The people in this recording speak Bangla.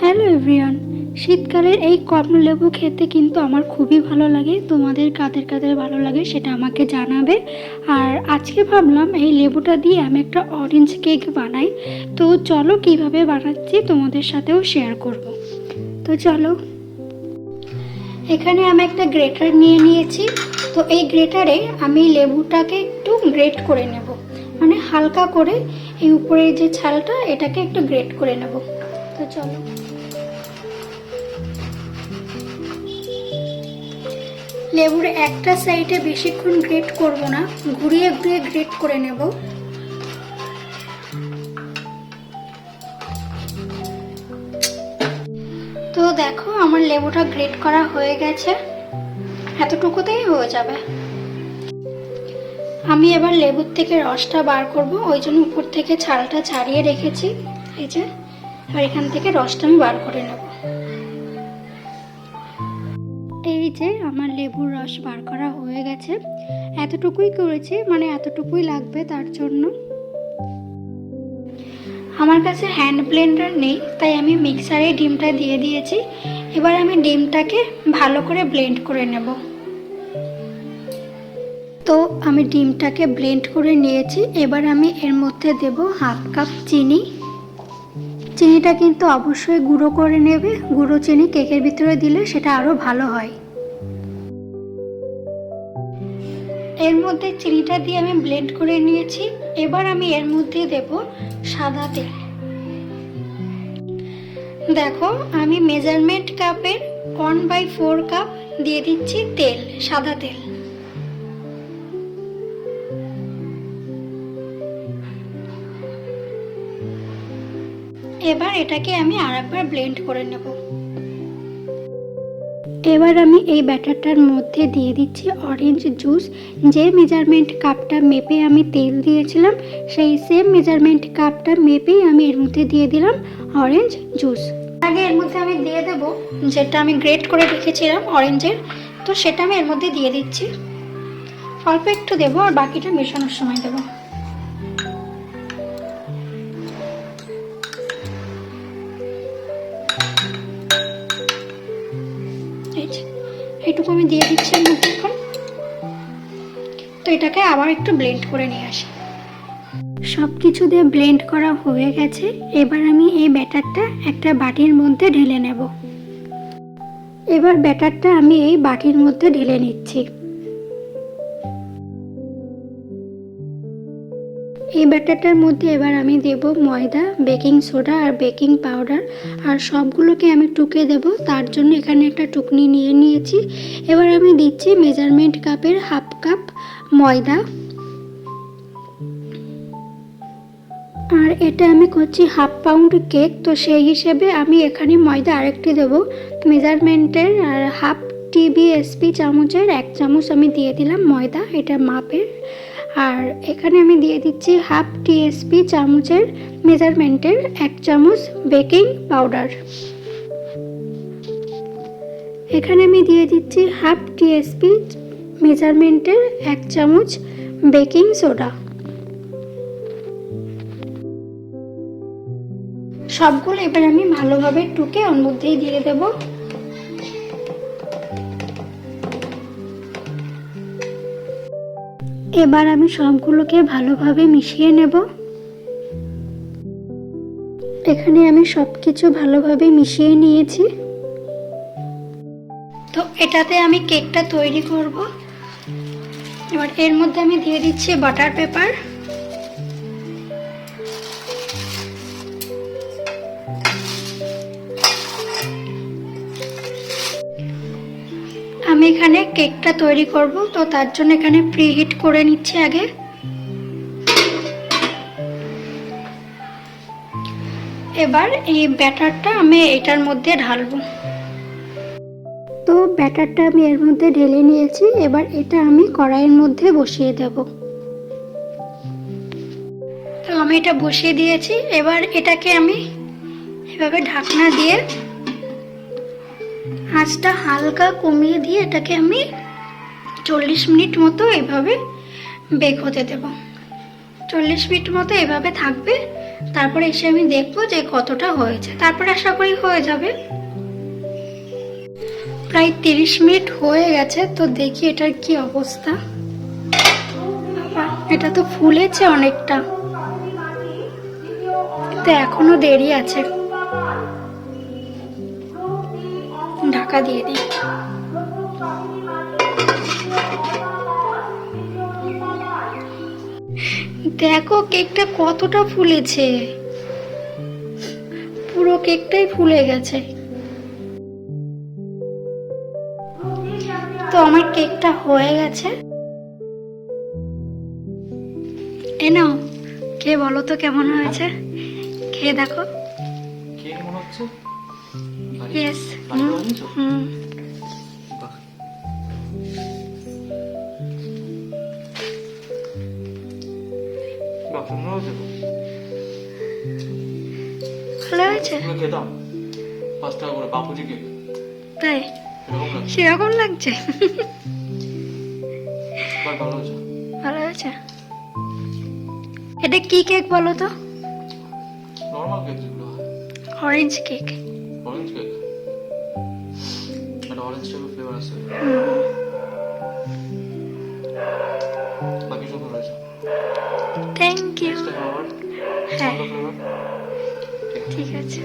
হ্যালো এভরিওয়ান, শীতকালের এই কমলালেবু খেতে কিন্তু আমার খুবই ভালো লাগে। তোমাদের কাদের কাদের ভালো লাগে সেটা আমাকে জানাবে। আর আজকে ভাবলাম এই লেবুটা দিয়ে আমি একটা অরেঞ্জ কেক বানাই। তো চলো কীভাবে বানাচ্ছি তোমাদের সাথেও শেয়ার করব। তো চলো। এখানে আমি একটা গ্রেটার নিয়ে নিয়েছি। তো এই গ্রেটারে আমি লেবুটাকে একটু গ্রেট করে নেব। মানে হালকা করে এই উপরের যে ছালটা, এটাকে একটু গ্রেট করে নেব। তো চলো। লেবুর একটা সাইডে বেশিক্ষণ গ্রেট করব না, ঘুরিয়ে ঘুরিয়ে গ্রেট করে নেব। তো দেখো, আমার লেবুটা গ্রেট করা হয়ে গেছে। এতটুকুতেই হয়ে যাবে। আমি এবার লেবুর থেকে রসটা বার করব, ওই জন্য উপর থেকে ছালটা ছাড়িয়ে রেখেছি। এই যে। আর এখান থেকে রসটা আমি বার করে নেব। এই যে আমার লেবুর রস বার করা হয়ে গেছে। এতটুকুই করেছি মানে এতটুকুই লাগবে তার জন্য। আমার কাছে হ্যান্ড ব্লেন্ডার নেই, তাই আমি মিক্সারে ডিমটা দিয়ে দিয়েছি। এবার আমি ডিমটাকে ভালো করে ব্লেন্ড করে নেব। তো আমি ডিমটাকে ব্লেন্ড করে নিয়েছি। এবার আমি এর মধ্যে দেব হাফ কাপ চিনি। চিনিটা কিন্তু অবশ্যই গুঁড়ো করে নেবে। গুঁড়ো চিনি কেকের ভিতরে দিলে সেটা আরও ভালো হয়। এর মধ্যে চিনিটা দিয়ে আমি ব্লেন্ড করে নিয়েছি। এবার আমি এর মধ্যে দেব সাদা তেল। দেখো, আমি মেজারমেন্ট কাপের ওয়ান বাই ফোর কাপ দিয়ে দিচ্ছি তেল, সাদা তেল। এবার এটাকে আমি আরেকবার ব্লেন্ড করে নেব। এবার আমি এই ব্যাটারটার মধ্যে দিয়ে দিচ্ছি অরেঞ্জ জুস যে মেজারমেন্ট কাপটা মেপে আমি তেল দিয়েছিলাম, সেই সেম মেজারমেন্ট কাপটা মেপেই আমি এর মধ্যে দিয়ে দিলাম অরেঞ্জ জুস আগে এর মধ্যে আমি দিয়ে দেব, যেটা আমি গ্রেট করে রেখেছিলাম অরেঞ্জের তো সেটা আমি এর মধ্যে দিয়ে দিচ্ছি। অল্প একটু দেবো আর বাকিটা মেশানোর সময় দেবো। এইটুকু আমি দিয়ে দিচ্ছি এর এখন তো এটাকে আবার একটু ব্লেন্ড করে নিয়ে আসি। সব কিছু দিয়ে ব্লেন্ড করা হয়ে গেছে। এবার আমি এই ব্যাটারটা একটা বাটির মধ্যে ঢেলে নেব। এবার ব্যাটারটা আমি এই বাটির মধ্যে ঢেলে নিচ্ছি। এই ব্যাটারটার মধ্যে এবার আমি দেব ময়দা, বেকিং সোডা আর বেকিং পাউডার। আর সবগুলোকে আমি টুকে দেব, তার জন্য এখানে একটা টুকনি নিয়ে নিয়েছি। এবার আমি দিচ্ছি মেজারমেন্ট কাপের হাফ কাপ ময়দা। আর এটা আমি করছি হাফ পাউন্ড কেক, তো সেই হিসেবে আমি এখানে ময়দা আরেকটি দেব। মেজারমেন্টের আর হাফ টিবিএসপি চামচের এক চামচ আমি দিয়ে দিলাম ময়দা, এটা মাপের। আর এখানে আমি দিয়ে দিচ্ছি হাফ টিএসপি চামচের মেজারমেন্টের এক চামচ বেকিং পাউডার। এখানে আমি দিয়ে দিচ্ছি হাফ টিএসপি মেজারমেন্টের এক চামচ বেকিং সোডা। সবগুলো এবার আমি ভালোভাবে টুকে ওর মধ্যেই দিয়ে দেব। এবার আমি সবগুলোকে ভালোভাবে মিশিয়ে নেব। এখানে আমি সব কিছু ভালোভাবে মিশিয়ে নিয়েছি। তো এটাতে আমি কেকটা তৈরি করব। এবার এর মধ্যে আমি দিয়ে দিচ্ছি বাটার পেপার। আমি এখানে কেকটা তৈরি করব, তো তার জন্য এখানে প্রিহিট করে নিচ্ছি আগে। এবার এই ব্যাটারটা আমি এটার মধ্যে ঢালবো। তো ব্যাটারটা আমি এর মধ্যে ঢেলে নিয়েছি, এবার এটা আমি কড়াইয়ের মধ্যে বসিয়ে দেব। তো আমি এটা বসিয়ে দিয়েছি, এবার এটাকে আমি এভাবে ঢাকনা দিয়ে আঁচটা হালকা কমিয়ে দিয়ে এটাকে আমি চল্লিশ মিনিট মতো এভাবে বেক হতে দেব। চল্লিশ মিনিট মতো এভাবে থাকবে। তারপরে এসে আমি দেখব যে কতটা হয়েছে। তারপরে আশা করি হয়ে যাবে। প্রায় তিরিশ মিনিট হয়ে গেছে, তো দেখি এটার কি অবস্থা। এটা তো ফুলেছে অনেকটা। তো এখনও দেরি আছে। ঢাকা দিয়ে দিই। দেখো কেকটা কতটা ফুলেছে। পুরো কেকটাই ফুলে গেছে। তো আমার কেকটা হয়ে গেছে। এ নাও কে বলো তো কেমন হয়েছে? খেয়ে দেখো। মনে হচ্ছে? ইয়েস হুম বাহ। বাহ, হয়েছে ভালো হয়েছে খেতাম পাঁচ টাকা করে বাপুজি তাই সেরকম লাগছে ভালো হয়েছে ভালো হয়েছে এটা কি কেক বলো তো normal cake orange cake orange cake একটা অরেঞ্জ টাইপের ফ্লেভার আছে। বাকি সব ভালো আছে। থ্যাংক ইউ হ্যাঁ। ঠিক আছে।